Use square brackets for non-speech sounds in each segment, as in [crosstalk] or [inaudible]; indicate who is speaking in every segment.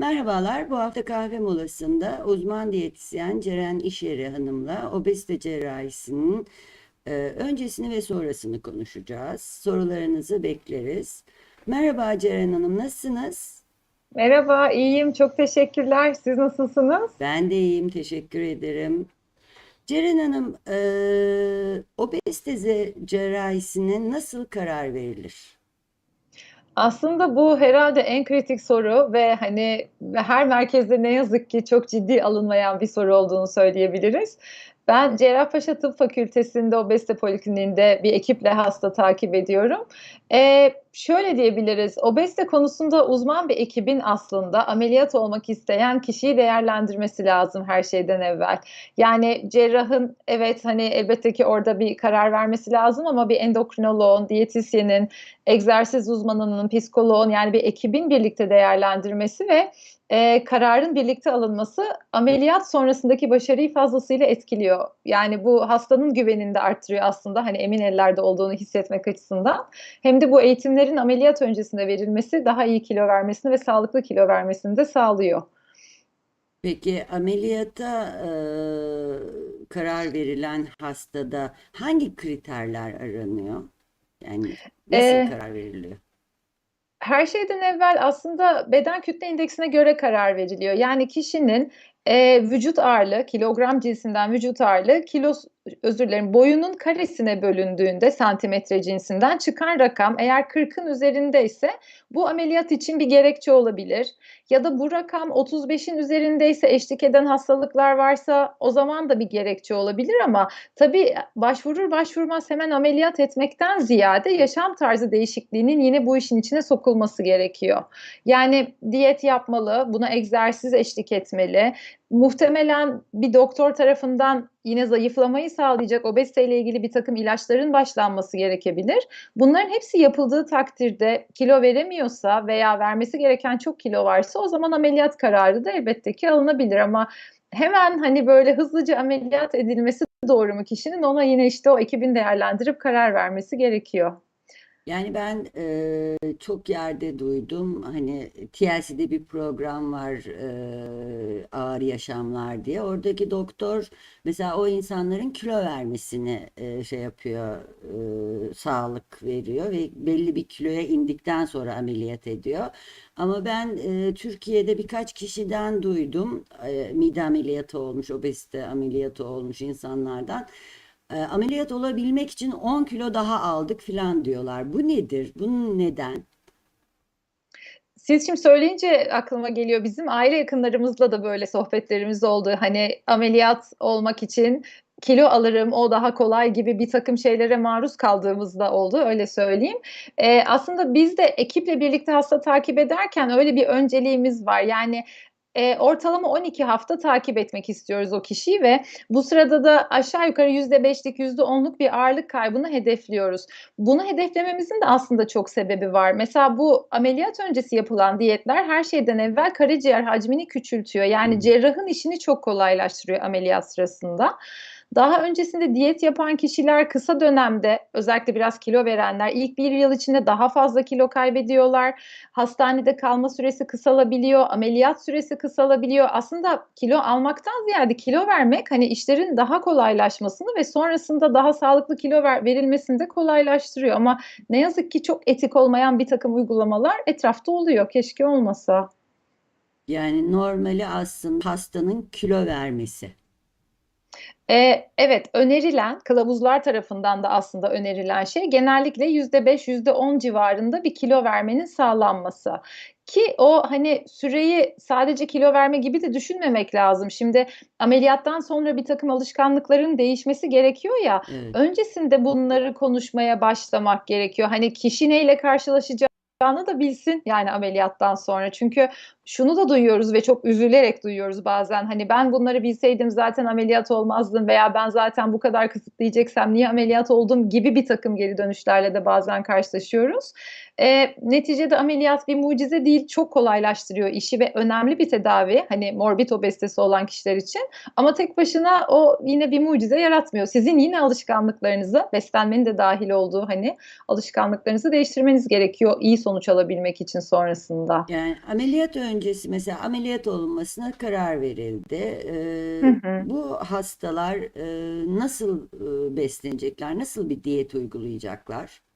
Speaker 1: Merhabalar, bu hafta kahve molasında uzman diyetisyen Ceren İşyeri Hanım'la obezite cerrahisinin e, öncesini ve sonrasını konuşacağız. Sorularınızı bekleriz. Merhaba Ceren Hanım, nasılsınız?
Speaker 2: Merhaba, iyiyim. Çok teşekkürler. Siz nasılsınız?
Speaker 1: Ben de iyiyim, teşekkür ederim. Ceren Hanım, e, obezite cerrahisine nasıl karar verilir?
Speaker 2: Aslında bu herhalde en kritik soru ve hani her merkezde ne yazık ki çok ciddi alınmayan bir soru olduğunu söyleyebiliriz. Ben Cerrahpaşa Tıp Fakültesi'nde obezite polikliniğinde bir ekiple hasta takip ediyorum. Ee, şöyle diyebiliriz, obezite konusunda uzman bir ekibin aslında ameliyat olmak isteyen kişiyi değerlendirmesi lazım her şeyden evvel. Yani cerrahın evet hani elbette ki orada bir karar vermesi lazım ama bir endokrinoloğun, diyetisyenin, egzersiz uzmanının, psikoloğun yani bir ekibin birlikte değerlendirmesi ve e, kararın birlikte alınması ameliyat sonrasındaki başarıyı fazlasıyla etkiliyor. Yani bu hastanın güvenini de arttırıyor aslında hani emin ellerde olduğunu hissetmek açısından. Hem de bu eğitimlerin ameliyat öncesinde verilmesi daha iyi kilo vermesini ve sağlıklı kilo vermesini de sağlıyor.
Speaker 1: Peki ameliyata e, karar verilen hastada hangi kriterler aranıyor? Yani nasıl
Speaker 2: E,
Speaker 1: karar veriliyor?
Speaker 2: Her şeyden evvel aslında beden kütle indeksine göre karar veriliyor. Yani kişinin e, vücut ağırlığı, kilogram cinsinden vücut ağırlığı, kilo özür dilerim, boyunun karesine bölündüğünde santimetre cinsinden çıkan rakam eğer 40'ın üzerindeyse bu ameliyat için bir gerekçe olabilir. Ya da bu rakam 35'in üzerindeyse eşlik eden hastalıklar varsa o zaman da bir gerekçe olabilir ama tabii başvurur başvurmaz hemen ameliyat etmekten ziyade yaşam tarzı değişikliğinin yine bu işin içine sokulması gerekiyor. Yani diyet yapmalı, buna egzersiz eşlik etmeli. Muhtemelen bir doktor tarafından yine zayıflamayı sağlayacak obeziteyle ilgili bir takım ilaçların başlanması gerekebilir. Bunların hepsi yapıldığı takdirde kilo veremiyorsa veya vermesi gereken çok kilo varsa o zaman ameliyat kararı da elbette ki alınabilir ama hemen hani böyle hızlıca ameliyat edilmesi doğru mu kişinin ona yine işte o ekibin değerlendirip karar vermesi gerekiyor.
Speaker 1: Yani ben e, çok yerde duydum hani TLC'de bir program var e, ağır yaşamlar diye oradaki doktor mesela o insanların kilo vermesini e, şey yapıyor e, sağlık veriyor ve belli bir kiloya indikten sonra ameliyat ediyor. Ama ben e, Türkiye'de birkaç kişiden duydum e, mide ameliyatı olmuş obezite ameliyatı olmuş insanlardan. E, ameliyat olabilmek için 10 kilo daha aldık filan diyorlar. Bu nedir? Bunun neden?
Speaker 2: Siz şimdi söyleyince aklıma geliyor bizim aile yakınlarımızla da böyle sohbetlerimiz oldu. Hani ameliyat olmak için kilo alırım o daha kolay gibi bir takım şeylere maruz kaldığımızda oldu öyle söyleyeyim. Ee, aslında biz de ekiple birlikte hasta takip ederken öyle bir önceliğimiz var. Yani e, ortalama 12 hafta takip etmek istiyoruz o kişiyi ve bu sırada da aşağı yukarı %5'lik %10'luk bir ağırlık kaybını hedefliyoruz. Bunu hedeflememizin de aslında çok sebebi var. Mesela bu ameliyat öncesi yapılan diyetler her şeyden evvel karaciğer hacmini küçültüyor. Yani cerrahın işini çok kolaylaştırıyor ameliyat sırasında. Daha öncesinde diyet yapan kişiler kısa dönemde özellikle biraz kilo verenler ilk bir yıl içinde daha fazla kilo kaybediyorlar. Hastanede kalma süresi kısalabiliyor, ameliyat süresi kısalabiliyor. Aslında kilo almaktan ziyade kilo vermek hani işlerin daha kolaylaşmasını ve sonrasında daha sağlıklı kilo ver, verilmesini de kolaylaştırıyor. Ama ne yazık ki çok etik olmayan bir takım uygulamalar etrafta oluyor. Keşke olmasa.
Speaker 1: Yani normali aslında hastanın kilo vermesi.
Speaker 2: Eee, evet, önerilen, kılavuzlar tarafından da aslında önerilen şey genellikle %5, %10 civarında bir kilo vermenin sağlanması. Ki o hani süreyi sadece kilo verme gibi de düşünmemek lazım. Şimdi ameliyattan sonra bir takım alışkanlıkların değişmesi gerekiyor ya,
Speaker 1: Evet.
Speaker 2: öncesinde bunları konuşmaya başlamak gerekiyor. Hani kişi neyle karşılaşacağını da bilsin yani ameliyattan sonra. Çünkü şunu da duyuyoruz ve çok üzülerek duyuyoruz bazen. Hani ben bunları bilseydim zaten ameliyat olmazdım veya ben zaten bu kadar kısıtlayacaksam niye ameliyat oldum gibi bir takım geri dönüşlerle de bazen karşılaşıyoruz. Eee, neticede ameliyat bir mucize değil, çok kolaylaştırıyor işi ve önemli bir tedavi. Hani morbid obezitesi olan kişiler için. Ama tek başına o yine bir mucize yaratmıyor. Sizin yine alışkanlıklarınızı, beslenmenin de dahil olduğu hani alışkanlıklarınızı değiştirmeniz gerekiyor iyi sonuç alabilmek için sonrasında.
Speaker 1: Yani ameliyat öncesi mesela ameliyat olunmasına karar verildi. Ee,
Speaker 2: Hı hı.
Speaker 1: bu hastalar e, nasıl e, beslenecekler, nasıl bir diyet uygulayacaklar?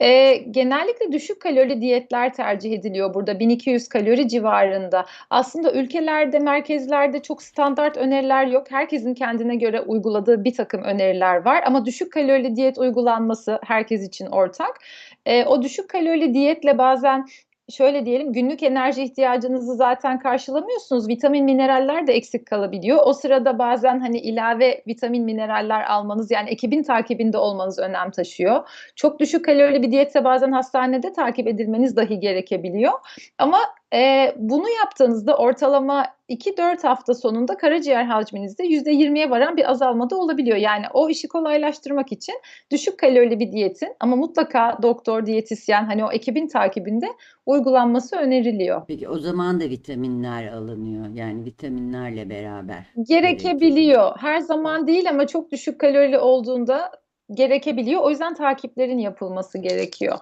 Speaker 2: Eee, genellikle düşük kalorili diyetler tercih ediliyor burada 1200 kalori civarında. Aslında ülkelerde, merkezlerde çok standart öneriler yok. Herkesin kendine göre uyguladığı birtakım öneriler var ama düşük kalorili diyet uygulanması herkes için ortak. Eee, o düşük kalorili diyetle bazen şöyle diyelim, günlük enerji ihtiyacınızı zaten karşılamıyorsunuz. Vitamin, mineraller de eksik kalabiliyor. O sırada bazen, hani, ilave vitamin, mineraller almanız, yani ekibin takibinde olmanız önem taşıyor. Çok düşük kalorili bir diyetse bazen hastanede takip edilmeniz dahi gerekebiliyor. Ama, eee, bunu yaptığınızda ortalama 2-4 hafta sonunda karaciğer hacminizde %20'ye varan bir azalma da olabiliyor. Yani o işi kolaylaştırmak için düşük kalorili bir diyetin ama mutlaka doktor, diyetisyen, hani, o ekibin takibinde uygulanması öneriliyor.
Speaker 1: Peki o zaman da vitaminler alınıyor. Yani vitaminlerle beraber.
Speaker 2: Gerekebiliyor. Her zaman değil ama çok düşük kalorili olduğunda gerekebiliyor. O yüzden takiplerin yapılması gerekiyor.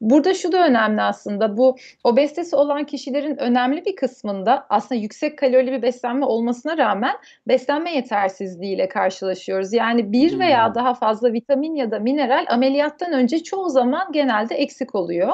Speaker 2: Burada şu da önemli aslında, bu obezitesi olan kişilerin önemli bir kısmında aslında yüksek kalorili bir beslenme olmasına rağmen beslenme yetersizliğiyle karşılaşıyoruz. Yani 1 veya
Speaker 1: Hımm.
Speaker 2: daha fazla vitamin ya da mineral ameliyattan önce çoğu zaman genelde eksik oluyor.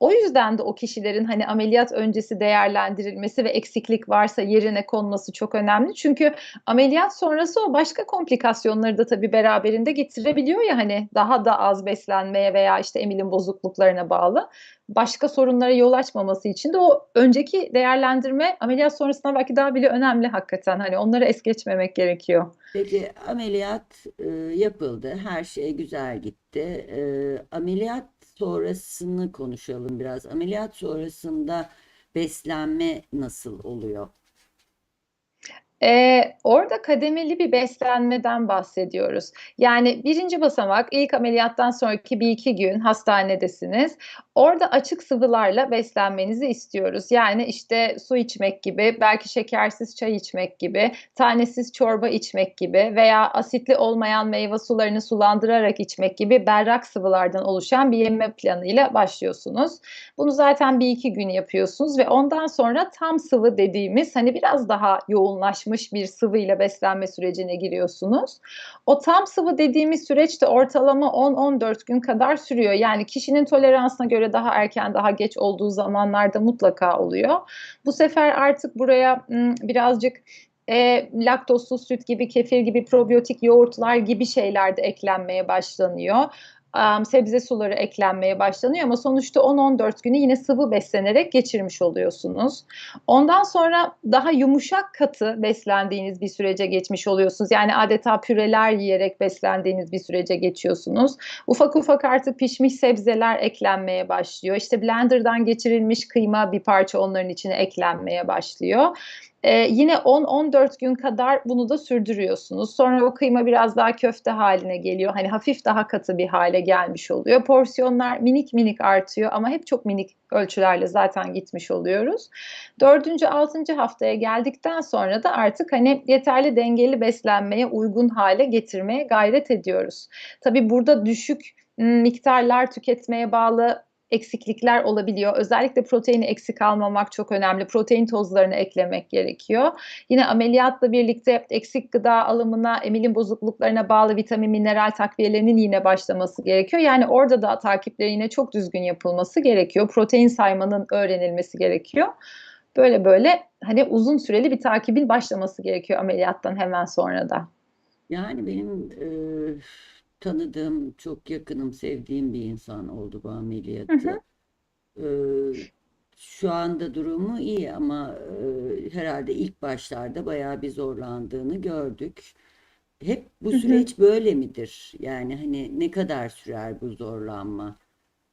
Speaker 2: O yüzden de o kişilerin, hani, ameliyat öncesi değerlendirilmesi ve eksiklik varsa yerine konması çok önemli. Çünkü ameliyat sonrası o başka komplikasyonları da tabii beraberinde getirebiliyor ya, hani, daha da az beslenmeye veya, işte, emilim bozukluklarına bağlı. Başka sorunlara yol açmaması için de o önceki değerlendirme ameliyat sonrasından belki daha bile önemli hakikaten. Hani, onları es geçmemek gerekiyor.
Speaker 1: Peki ameliyat, ııı, yapıldı. Her şey güzel gitti. Eee, ameliyat sonrasını konuşalım biraz. Ameliyat sonrasında beslenme nasıl oluyor?
Speaker 2: Eee, orada kademeli bir beslenmeden bahsediyoruz. Yani 1. basamak ilk ameliyattan sonraki 1-2 gün hastanedesiniz. Orada açık sıvılarla beslenmenizi istiyoruz. Yani, işte, su içmek gibi, belki şekersiz çay içmek gibi, tanesiz çorba içmek gibi veya asitli olmayan meyve sularını sulandırarak içmek gibi berrak sıvılardan oluşan bir yeme planıyla başlıyorsunuz. Bunu zaten 1-2 gün yapıyorsunuz ve ondan sonra tam sıvı dediğimiz, hani, biraz daha yoğunlaşmış bir sıvıyla beslenme sürecine giriyorsunuz. O tam sıvı dediğimiz süreç de ortalama 10-14 gün kadar sürüyor. Yani kişinin toleransına göre daha erken, daha geç olduğu zamanlarda mutlaka oluyor. Bu sefer artık buraya, birazcık, eee, laktozsuz süt gibi, kefir gibi, probiyotik yoğurtlar gibi şeyler de eklenmeye başlanıyor. Sebze suları eklenmeye başlanıyor ama sonuçta 10-14 günü yine sıvı beslenerek geçirmiş oluyorsunuz. Ondan sonra daha yumuşak, katı beslendiğiniz bir sürece geçmiş oluyorsunuz. Yani adeta püreler yiyerek beslendiğiniz bir sürece geçiyorsunuz. Ufak ufak artık pişmiş sebzeler eklenmeye başlıyor. İşte blenderdan geçirilmiş kıyma bir parça onların içine eklenmeye başlıyor. Eee, yine 10-14 gün kadar bunu da sürdürüyorsunuz. Sonra o kıyma biraz daha köfte hâline geliyor. Hani, hafif daha katı bir hâle gelmiş oluyor. Porsiyonlar minik minik artıyor ama hep çok minik ölçülerle zaten gitmiş oluyoruz. 4. 6. haftaya geldikten sonra da artık, hani, yeterli dengeli beslenmeye uygun hâle getirmeye gayret ediyoruz. Tabii burada düşük, ımm, miktarlar tüketmeye bağlı eksiklikler olabiliyor. Özellikle proteini eksik almamak çok önemli. Protein tozlarını eklemek gerekiyor. Yine ameliyatla birlikte eksik gıda alımına, emilim bozukluklarına bağlı vitamin, mineral takviyelerinin yine başlaması gerekiyor. Yani orada da takiplerin yine çok düzgün yapılması gerekiyor. Protein saymanın öğrenilmesi gerekiyor. Böyle böyle, hani, uzun süreli bir takibin başlaması gerekiyor ameliyattan hemen sonra da.
Speaker 1: Yani benim, eee, tanıdığım, çok yakınım, sevdiğim bir insan oldu bu
Speaker 2: hı.
Speaker 1: Eee, şu anda durumu iyi ama, eee, herhâlde ilk başlarda bayağı bir zorlandığını gördük. Hep bu
Speaker 2: Hı hı.
Speaker 1: süreç böyle midir? Yani, hani, ne kadar sürer bu zorlanma?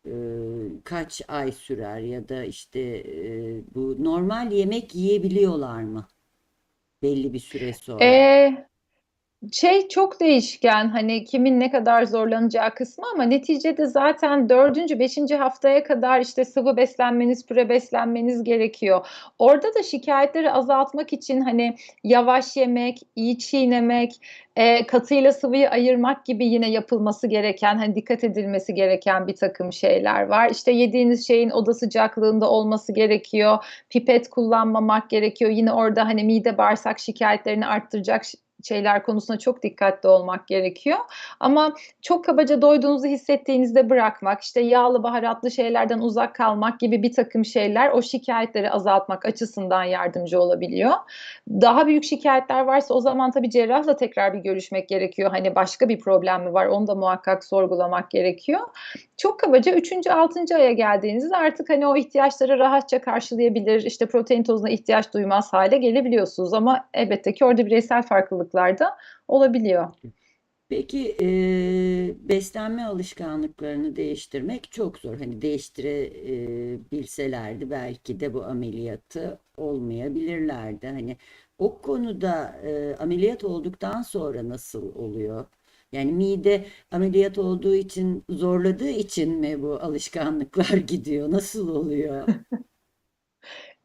Speaker 1: Eee, kaç ay sürer ya da, işte, eee, bu normal yemek yiyebiliyorlar mı belli bir süre sonra?
Speaker 2: Eee Şey çok değişken hani kimin ne kadar zorlanacağı kısmı ama neticede zaten dördüncü, beşinci haftaya kadar işte sıvı beslenmeniz, püre beslenmeniz gerekiyor. Orada da şikayetleri azaltmak için hani yavaş yemek, iyi çiğnemek, e, katıyla sıvıyı ayırmak gibi yine yapılması gereken, hani dikkat edilmesi gereken bir takım şeyler var. İşte yediğiniz şeyin oda sıcaklığında olması gerekiyor, pipet kullanmamak gerekiyor. Yine orada hani mide bağırsak şikayetlerini arttıracak şeyler konusunda çok dikkatli olmak gerekiyor. Ama çok kabaca doyduğunuzu hissettiğinizde bırakmak, işte yağlı baharatlı şeylerden uzak kalmak gibi bir takım şeyler o şikayetleri azaltmak açısından yardımcı olabiliyor. Daha büyük şikayetler varsa o zaman tabii cerrahla tekrar bir görüşmek gerekiyor. Hani başka bir problem mi var onu da muhakkak sorgulamak gerekiyor. Çok kabaca 3. 6. aya geldiğinizde artık hani o ihtiyaçları rahatça karşılayabilir, işte protein tozuna ihtiyaç duymaz hale gelebiliyorsunuz ama elbette ki orada bireysel farklılıklar da olabiliyor.
Speaker 1: Peki e, beslenme alışkanlıklarını değiştirmek çok zor. Hani değiştirebilselerdi belki de bu ameliyatı olmayabilirlerdi. Hani o konuda e, ameliyat olduktan sonra nasıl oluyor? Yani mide ameliyat olduğu için zorladığı için mi bu alışkanlıklar [laughs] gidiyor? Nasıl oluyor? [laughs]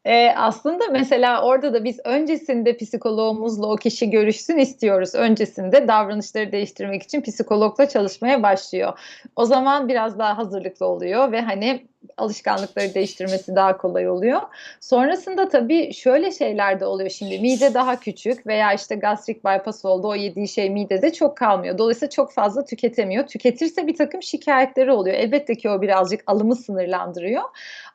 Speaker 2: Eee, aslında mesela orada da biz öncesinde psikoloğumuzla o kişi görüşsün istiyoruz. Öncesinde davranışları değiştirmek için psikologla çalışmaya başlıyor. O zaman biraz daha hazırlıklı oluyor ve hani alışkanlıkları değiştirmesi daha kolay oluyor. Sonrasında tabii şöyle şeyler de oluyor şimdi mide daha küçük veya işte gastrik bypass oldu o yediği şey midede çok kalmıyor. Dolayısıyla çok fazla tüketemiyor. Tüketirse bir takım şikayetleri oluyor. Elbette ki o birazcık alımı sınırlandırıyor.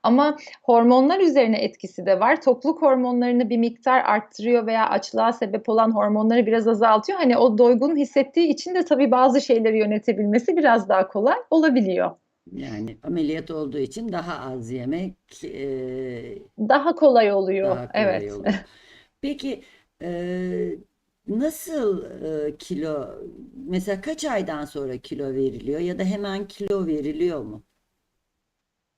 Speaker 2: Ama hormonlar üzerine etkisi de var. Tokluk hormonlarını bir miktar arttırıyor veya açlığa sebep olan hormonları biraz azaltıyor. Hani o doygun hissettiği için de tabii bazı şeyleri yönetebilmesi biraz daha kolay olabiliyor.
Speaker 1: Yani ameliyat olduğu için daha az yemek e,
Speaker 2: Daha kolay oluyor.
Speaker 1: daha kolay
Speaker 2: Evet.
Speaker 1: oluyor. Peki e, nasıl e, kilo mesela kaç aydan sonra kilo veriliyor ya da hemen kilo veriliyor mu?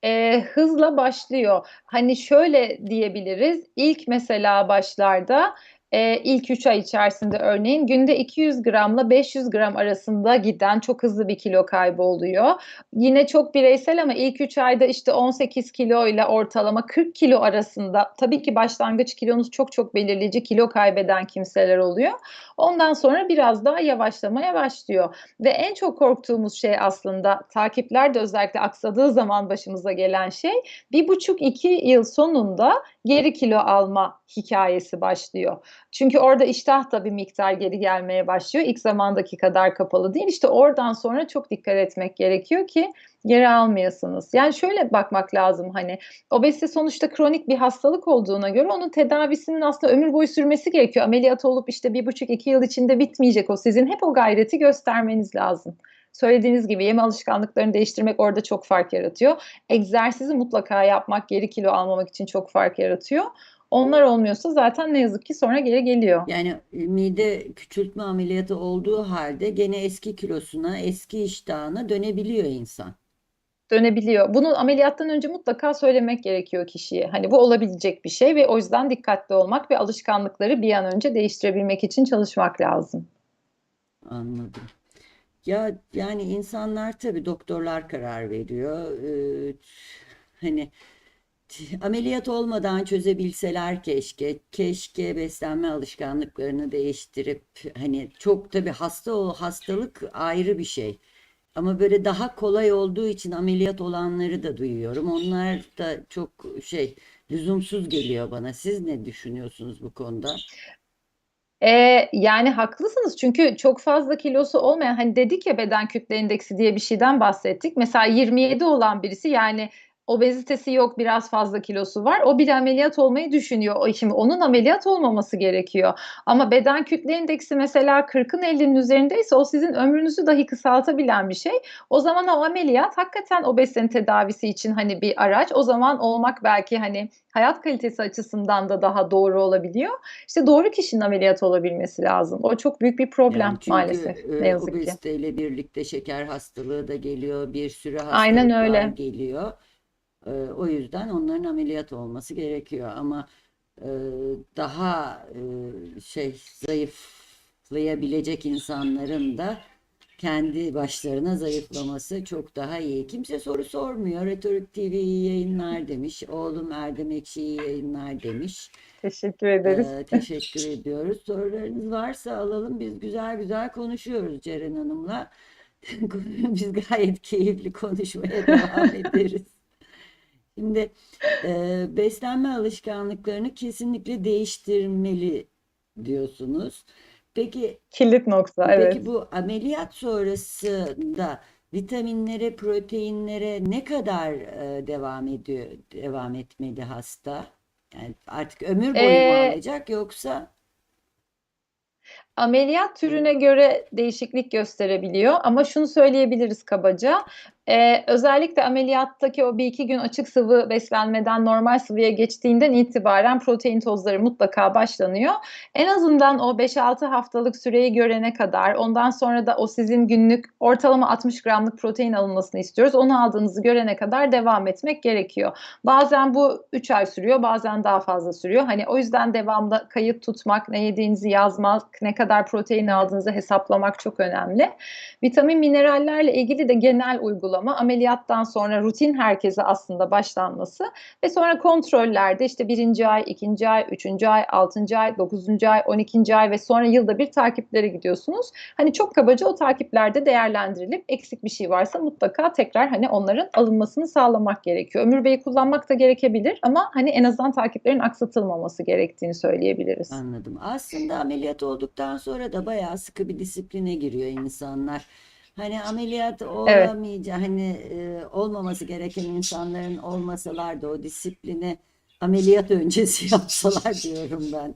Speaker 2: Eee, hızla başlıyor. Hani şöyle diyebiliriz, ilk mesela başlarda, eee, ilk 3 ay içerisinde örneğin günde 200 gramla 500 gram arasında giden çok hızlı bir kilo kaybı oluyor. Yine çok bireysel ama ilk 3 ayda işte 18 kilo ile ortalama 40 kilo arasında tabii ki başlangıç kilonuz çok çok belirleyici kilo kaybeden kimseler oluyor. Ondan sonra biraz daha yavaşlamaya başlıyor ve en çok korktuğumuz şey aslında takipler de özellikle aksadığı zaman başımıza gelen şey 1,5-2 yıl sonunda geri kilo alma hikayesi başlıyor. Çünkü orada iştah da bir miktar geri gelmeye başlıyor. İlk zamandaki kadar kapalı değil. İşte oradan sonra çok dikkat etmek gerekiyor ki geri almayasınız. Yani şöyle bakmak lazım hani obezite sonuçta kronik bir hastalık olduğuna göre onun tedavisinin aslında ömür boyu sürmesi gerekiyor. Ameliyat olup işte bir buçuk iki yıl içinde bitmeyecek o. Sizin hep o gayreti göstermeniz lazım. Söylediğiniz gibi yeme alışkanlıklarını değiştirmek orada çok fark yaratıyor. Egzersizi mutlaka yapmak geri kilo almamak için çok fark yaratıyor. Onlar olmuyorsa zaten ne yazık ki sonra geri geliyor.
Speaker 1: Yani e, mide küçültme ameliyatı olduğu halde gene eski kilosuna, eski iştahına dönebiliyor insan.
Speaker 2: Dönebiliyor. Bunu ameliyattan önce mutlaka söylemek gerekiyor kişiye. Hani bu olabilecek bir şey ve o yüzden dikkatli olmak ve alışkanlıkları bir an önce değiştirebilmek için çalışmak lazım.
Speaker 1: Anladım. Ya yani insanlar tabii doktorlar karar veriyor. Ee, hani [laughs] ameliyat olmadan çözebilseler keşke. Keşke beslenme alışkanlıklarını değiştirip hani çok tabii hasta o hastalık ayrı bir şey. Ama böyle daha kolay olduğu için ameliyat olanları da duyuyorum. Onlar da çok şey lüzumsuz geliyor bana. Siz ne düşünüyorsunuz bu konuda?
Speaker 2: Eee, yani haklısınız çünkü çok fazla kilosu olmayan, hani, dedik ya beden kütle indeksi diye bir şeyden bahsettik. Mesela 27 olan birisi, yani, obezitesi yok, biraz fazla kilosu var. O bile ameliyat olmayı düşünüyor. O şimdi onun ameliyat olmaması gerekiyor. Ama beden kütle indeksi mesela 40'ın 50'nin üzerindeyse o sizin ömrünüzü dahi kısaltabilen bir şey. O zaman o ameliyat hakikaten obezitenin tedavisi için, hani, bir araç. O zaman olmak belki, hani, hayat kalitesi açısından da daha doğru olabiliyor. İşte doğru kişinin ameliyat olabilmesi lazım. O çok büyük bir problem
Speaker 1: Yani çünkü
Speaker 2: maalesef, ne
Speaker 1: e,
Speaker 2: yazık ki.
Speaker 1: obeziteyle birlikte şeker hastalığı da geliyor, bir sürü
Speaker 2: Aynen
Speaker 1: hastalıklar
Speaker 2: öyle.
Speaker 1: geliyor. E, o yüzden onların ameliyat olması gerekiyor. Ama e, daha e, şey zayıf zayıflayabilecek insanların da kendi başlarına zayıflaması çok daha iyi. Kimse soru sormuyor. Retorik TV iyi yayınlar demiş. Oğlum Erdem Ekşi iyi yayınlar demiş.
Speaker 2: Teşekkür ederiz.
Speaker 1: Ee, teşekkür ediyoruz. Sorularınız varsa alalım. Biz güzel güzel konuşuyoruz Ceren Hanım'la. [laughs] Biz gayet keyifli konuşmaya devam ederiz. Şimdi e, beslenme alışkanlıklarını kesinlikle değiştirmeli diyorsunuz. Peki
Speaker 2: Kilit nokta,
Speaker 1: peki
Speaker 2: evet.
Speaker 1: bu ameliyat sonrasında vitaminlere, proteinlere ne kadar e, devam ediyor, devam etmeli hasta? Yani artık ömür boyu mu
Speaker 2: Ee,
Speaker 1: alacak yoksa?
Speaker 2: Ameliyat türüne göre değişiklik gösterebiliyor ama şunu söyleyebiliriz kabaca. Ee, özellikle ameliyattaki o bir iki gün açık sıvı beslenmeden normal sıvıya geçtiğinden itibaren protein tozları mutlaka başlanıyor. En azından o 5-6 haftalık süreyi görene kadar ondan sonra da o sizin günlük ortalama 60 gramlık protein alınmasını istiyoruz. Onu aldığınızı görene kadar devam etmek gerekiyor. Bazen bu 3 ay sürüyor, bazen daha fazla sürüyor. Hani o yüzden devamlı kayıt tutmak, ne yediğinizi yazmak, ne kadar protein aldığınızı hesaplamak çok önemli. Vitamin minerallerle ilgili de genel uygulama ameliyattan sonra rutin herkese aslında başlanması ve sonra kontrollerde işte birinci ay, ikinci ay, üçüncü ay, altıncı ay, dokuzuncu ay, on ikinci ay ve sonra yılda bir takiplere gidiyorsunuz. Hani çok kabaca o takiplerde değerlendirilip eksik bir şey varsa mutlaka tekrar hani onların alınmasını sağlamak gerekiyor. Ömür Bey'i kullanmak da gerekebilir ama hani en azından takiplerin aksatılmaması gerektiğini söyleyebiliriz.
Speaker 1: Anladım. Aslında ameliyat olduktan sonra da bayağı sıkı bir disipline giriyor insanlar. Hani ameliyat
Speaker 2: Evet.
Speaker 1: olamayacak, hani e, olmaması gereken insanların olmasalar da o disiplini ameliyat öncesi [laughs] yapsalar diyorum ben.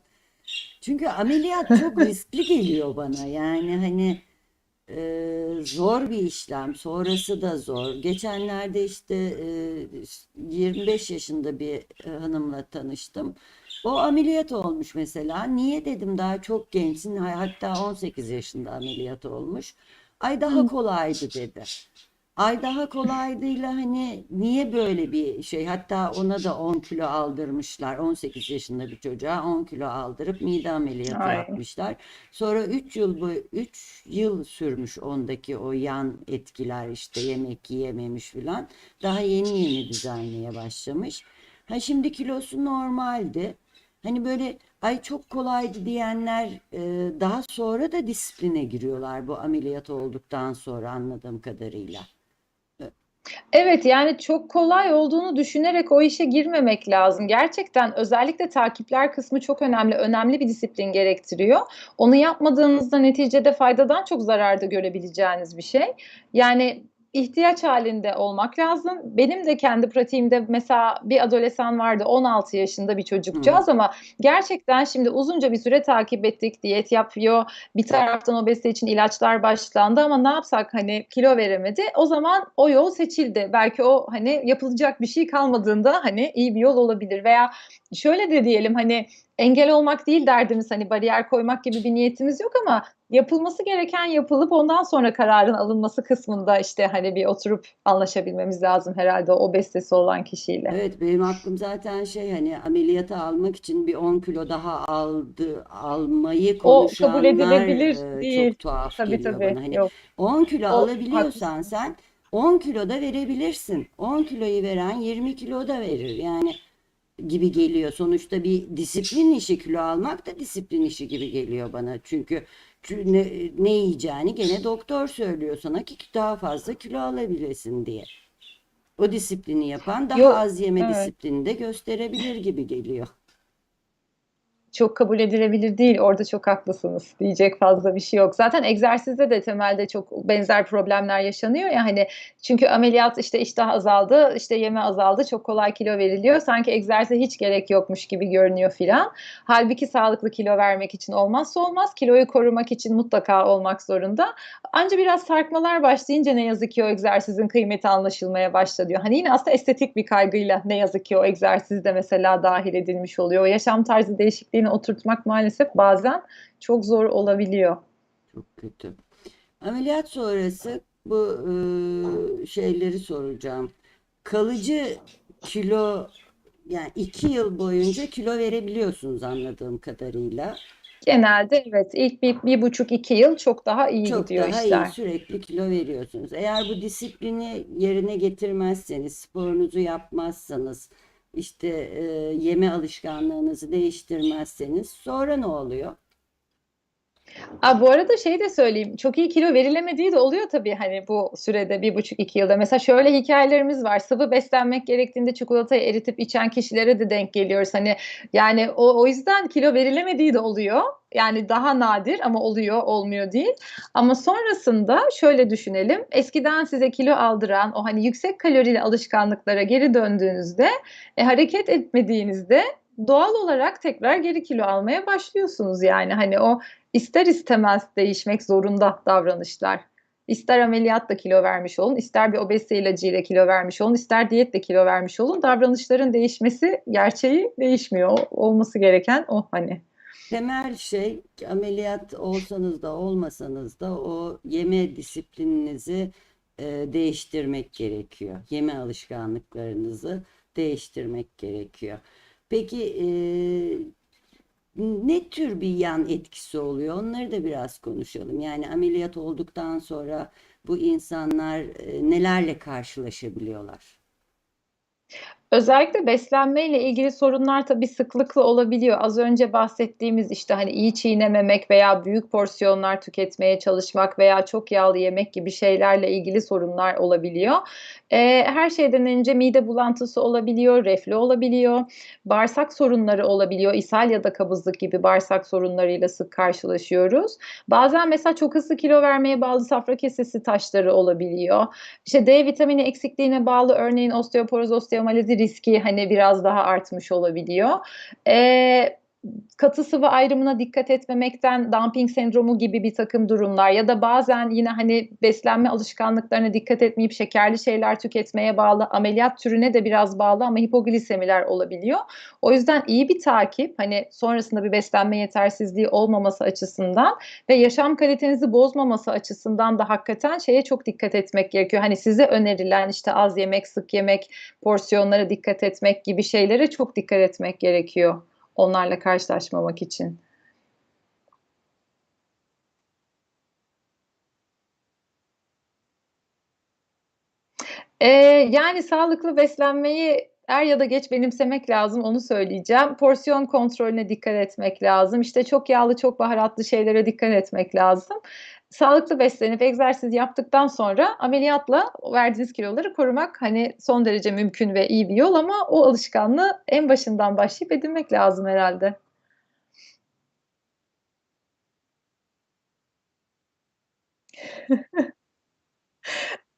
Speaker 1: Çünkü ameliyat çok riskli geliyor bana. Yani hani e, zor bir işlem, sonrası da zor. Geçenlerde işte e, 25 yaşında bir e, hanımla tanıştım. O ameliyat olmuş mesela. Niye dedim daha çok gençsin. Hatta 18 yaşında ameliyat olmuş. Ay daha kolaydı dedi. Ay daha kolaydıyla hani niye böyle bir şey hatta ona da 10 kilo aldırmışlar 18 yaşında bir çocuğa 10 kilo aldırıp mide ameliyatı
Speaker 2: Ay.
Speaker 1: yapmışlar. Sonra 3 yıl bu 3 yıl sürmüş ondaki o yan etkiler işte yemek yiyememiş filan. Daha yeni yeni düzelmeye başlamış. Ha şimdi kilosu normaldi. Hani böyle ay çok kolaydı diyenler e, daha sonra da disipline giriyorlar bu ameliyat olduktan sonra anladığım kadarıyla.
Speaker 2: Evet yani çok kolay olduğunu düşünerek o işe girmemek lazım. Gerçekten özellikle takipler kısmı çok önemli. Önemli bir disiplin gerektiriyor. Onu yapmadığınızda neticede faydadan çok zararda görebileceğiniz bir şey. Yani ihtiyaç halinde olmak lazım. Benim de kendi pratiğimde mesela bir adolesan vardı 16 yaşında bir çocukcağız ama gerçekten şimdi uzunca bir süre takip ettik. Diyet yapıyor. Bir taraftan obezite için ilaçlar başlandı ama ne yapsak hani kilo veremedi. O zaman o yol seçildi. Belki o hani yapılacak bir şey kalmadığında hani iyi bir yol olabilir veya şöyle de diyelim hani engel olmak değil derdimiz hani bariyer koymak gibi bir niyetimiz yok ama yapılması gereken yapılıp ondan sonra kararın alınması kısmında işte hani bir oturup anlaşabilmemiz lazım herhalde o obezitesi olan kişiyle.
Speaker 1: Evet benim aklım zaten şey hani ameliyata almak için bir 10 kilo daha aldı almayı
Speaker 2: O kabul
Speaker 1: konuşanlar
Speaker 2: edilebilir
Speaker 1: e,
Speaker 2: değil.
Speaker 1: çok tuhaf
Speaker 2: Tabii
Speaker 1: geliyor
Speaker 2: tabii.
Speaker 1: bana. Hani
Speaker 2: Yok.
Speaker 1: 10 kilo
Speaker 2: O
Speaker 1: alabiliyorsan
Speaker 2: haklısın.
Speaker 1: sen 10 kilo da verebilirsin. 10 kiloyu veren 20 kilo da verir. Yani gibi geliyor. Sonuçta bir disiplin işi kilo almak da disiplin işi gibi geliyor bana. Çünkü çü- ne, ne yiyeceğini gene doktor söylüyor sana ki daha fazla kilo alabilesin diye. O disiplini yapan daha
Speaker 2: Yok,
Speaker 1: az yeme
Speaker 2: evet.
Speaker 1: disiplini de gösterebilir gibi geliyor.
Speaker 2: Çok kabul edilebilir değil. Orada çok haklısınız. Diyecek fazla bir şey yok. Zaten egzersizde de temelde çok benzer problemler yaşanıyor ya hani çünkü ameliyat işte iştah azaldı, işte yeme azaldı, çok kolay kilo veriliyor. Sanki egzersize hiç gerek yokmuş gibi görünüyor filan. Halbuki sağlıklı kilo vermek için olmazsa olmaz. Kiloyu korumak için mutlaka olmak zorunda. Anca biraz sarkmalar başlayınca ne yazık ki o egzersizin kıymeti anlaşılmaya başladı. Hani yine aslında estetik bir kaygıyla ne yazık ki o egzersiz de mesela dahil edilmiş oluyor. O yaşam tarzı değişikliğini oturtmak maalesef bazen çok zor olabiliyor.
Speaker 1: Çok kötü. Ameliyat sonrası bu e, şeyleri soracağım. Kalıcı kilo yani iki yıl boyunca kilo verebiliyorsunuz anladığım kadarıyla.
Speaker 2: Genelde evet, ilk bir 1,5-2 yıl çok daha iyi
Speaker 1: Çok
Speaker 2: gidiyor
Speaker 1: daha iyi
Speaker 2: işler.
Speaker 1: sürekli kilo veriyorsunuz. Eğer bu disiplini yerine getirmezseniz, sporunuzu yapmazsanız, işte e, yeme alışkanlığınızı değiştirmezseniz sonra ne oluyor?
Speaker 2: A, bu arada şeyi de söyleyeyim, çok iyi kilo verilemediği de oluyor tabii hani bu sürede 1,5-2 yılda. Mesela şöyle hikâyelerimiz var. Sıvı beslenmek gerektiğinde çikolatayı eritip içen kişilere de denk geliyoruz. Hani, yani o o yüzden kilo verilemediği de oluyor. Yani daha nadir ama oluyor, olmuyor değil. Ama sonrasında şöyle düşünelim, eskiden size kilo aldıran o, hani, yüksek kalorili alışkanlıklara geri döndüğünüzde, e, hareket etmediğinizde doğal olarak tekrar geri kilo almaya başlıyorsunuz. Yani, hani, o ister istemez değişmek zorunda davranışlar. İster ameliyatla kilo vermiş olun, ister bir obezite ilacıyla kilo vermiş olun, ister diyetle kilo vermiş olun, davranışların değişmesi gerçeği değişmiyor. Olması gereken o, hani.
Speaker 1: Temel şey ameliyat olsanız da olmasanız da o yeme disiplininizi e, değiştirmek gerekiyor. Yeme alışkanlıklarınızı değiştirmek gerekiyor. Peki e, ne tür bir yan etkisi oluyor? Onları da biraz konuşalım. Yani ameliyat olduktan sonra bu insanlar e, nelerle karşılaşabiliyorlar?
Speaker 2: Özellikle beslenmeyle ilgili sorunlar tabii sıklıkla olabiliyor. Az önce bahsettiğimiz, işte, hani, iyi çiğnememek veya büyük porsiyonlar tüketmeye çalışmak veya çok yağlı yemek gibi şeylerle ilgili sorunlar olabiliyor. Eee, her şeyden önce mide bulantısı olabiliyor, reflü olabiliyor, bağırsak sorunları olabiliyor. İshal ya da kabızlık gibi bağırsak sorunlarıyla sık karşılaşıyoruz. Bazen mesela çok hızlı kilo vermeye bağlı safra kesesi taşları olabiliyor. İşte, D vitamini eksikliğine bağlı örneğin osteoporoz, osteomalezi riski, hani, biraz daha artmış olabiliyor. Eee, katı sıvı ayrımına dikkat etmemekten dumping sendromu gibi birtakım durumlar ya da bazen yine, hani, beslenme alışkanlıklarına dikkat etmeyip şekerli şeyler tüketmeye bağlı, ameliyat türüne de biraz bağlı ama hipoglisemiler olabiliyor. O yüzden iyi bir takip, hani, sonrasında bir beslenme yetersizliği olmaması açısından ve yaşam kalitenizi bozmaması açısından da hakikaten şeye çok dikkat etmek gerekiyor. Hani, size önerilen, işte, az yemek, sık yemek, porsiyonlara dikkat etmek gibi şeylere çok dikkat etmek gerekiyor onlarla karşılaşmamak için. Eee, yani sağlıklı beslenmeyi er ya da geç benimsemek lazım, onu söyleyeceğim. Porsiyon kontrolüne dikkat etmek lazım. İşte, çok yağlı, çok baharatlı şeylere dikkat etmek lazım. Sağlıklı beslenip egzersiz yaptıktan sonra ameliyatla verdiğiniz kiloları korumak, hani, son derece mümkün ve iyi bir yol ama o alışkanlığı en başından başlayıp edinmek lazım herhâlde. [laughs]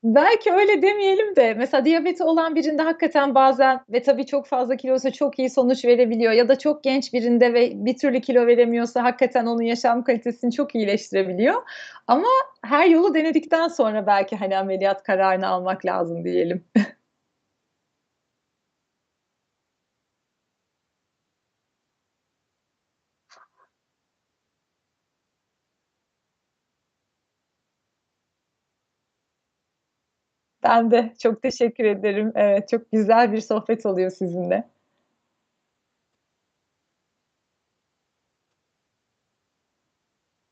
Speaker 2: Belki öyle demeyelim de mesela diyabeti olan birinde hakikaten bazen ve tabii çok fazla kiloysa çok iyi sonuç verebiliyor ya da çok genç birinde ve bir türlü kilo veremiyorsa hakikaten onun yaşam kalitesini çok iyileştirebiliyor ama her yolu denedikten sonra belki, hani, ameliyat kararını almak lazım diyelim. [laughs] Ben de çok teşekkür ederim. Evet, çok güzel bir sohbet oluyor sizinle.